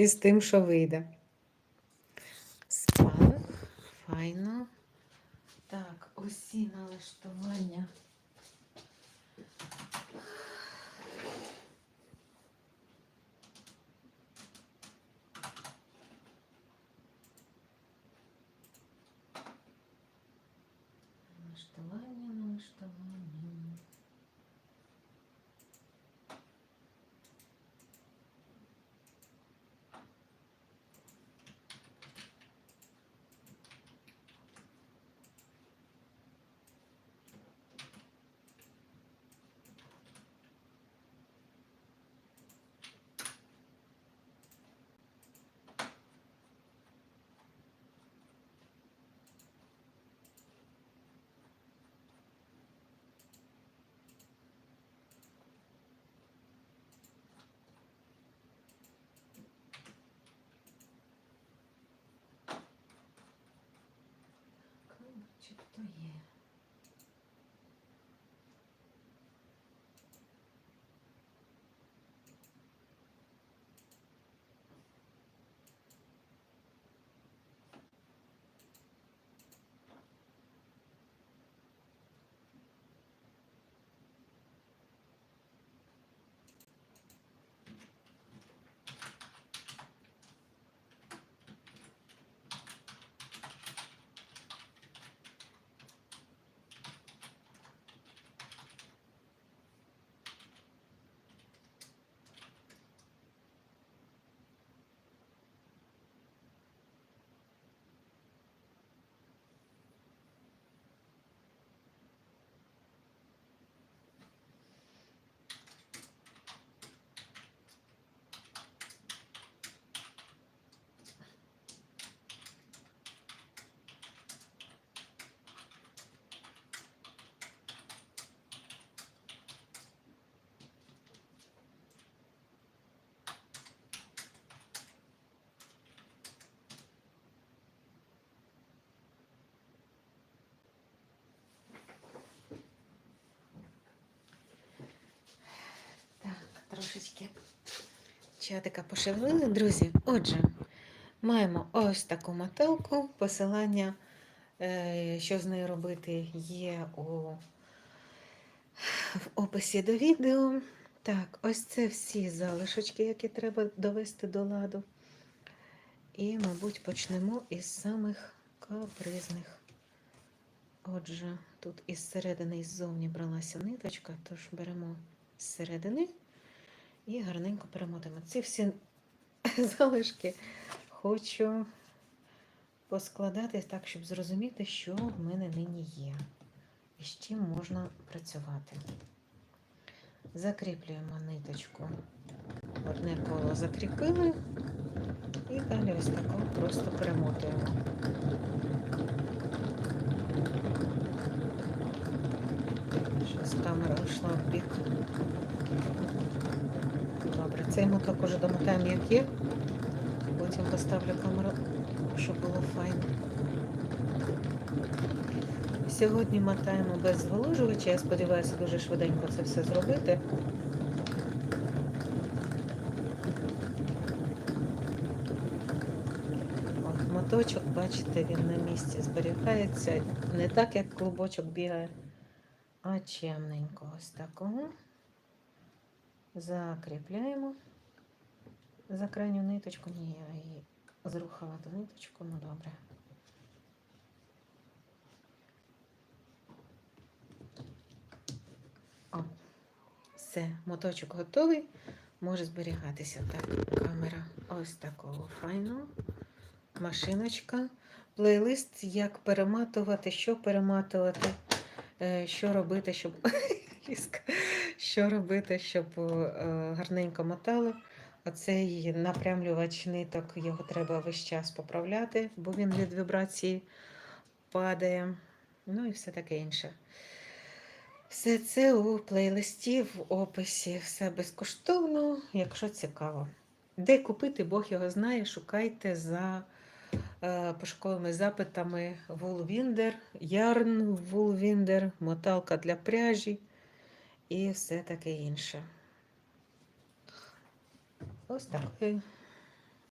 і з тим, що вийде. Спалах, файно. Так, усі налаштування. Налаштування, налаштування. Начебто є. Так, трошечки чатика пошевелили, друзі. Отже, маємо ось таку мотелку. Посилання, е, що з нею робити, є у в описі до відео. Так, ось це всі залишочки, які треба довести до ладу. І, мабуть, почнемо із самих капризних. Отже, тут із середини і ззовні бралася ниточка, тож беремо з середини і гарненько перемотаємо. Ці всі залишки хочу поскладати так, щоб зрозуміти, що в мене нині є і з чим можна працювати. Закріплюємо ниточку. Одне коло закріпили і далі ось тако просто перемотуємо. Щось камера йшла в бік. Цей моток уже домотаємо як є. Потім поставлю камеру, щоб було файно. Сьогодні мотаємо без зволожувача. Я сподіваюся дуже швиденько це все зробити. От моточок, бачите, він на місці зберігається. Не так, як клубочок бігає, а чемненько. Ось такого. Закріпляємо за крайню ниточку. Ні, я її зрухала ту ниточку, ну добре. О, все, моточок готовий, може зберігатися. Так, камера ось такого файного. Машиночка. Плейлист, як перематувати, що перематувати, е, що робити, щоб Ліска. Що робити, щоб е, гарненько мотало. Оцей напрямлювач ниток, його треба весь час поправляти, бо він від вібрації падає. Ну і все таке інше. Все це у плейлисті, в описі, все безкоштовно, якщо цікаво. Де купити, Бог його знає, шукайте за е, пошуковими запитами Вулвіндер, Ярн Вулвіндер, моталка для пряжі і все таке інше. Ось так.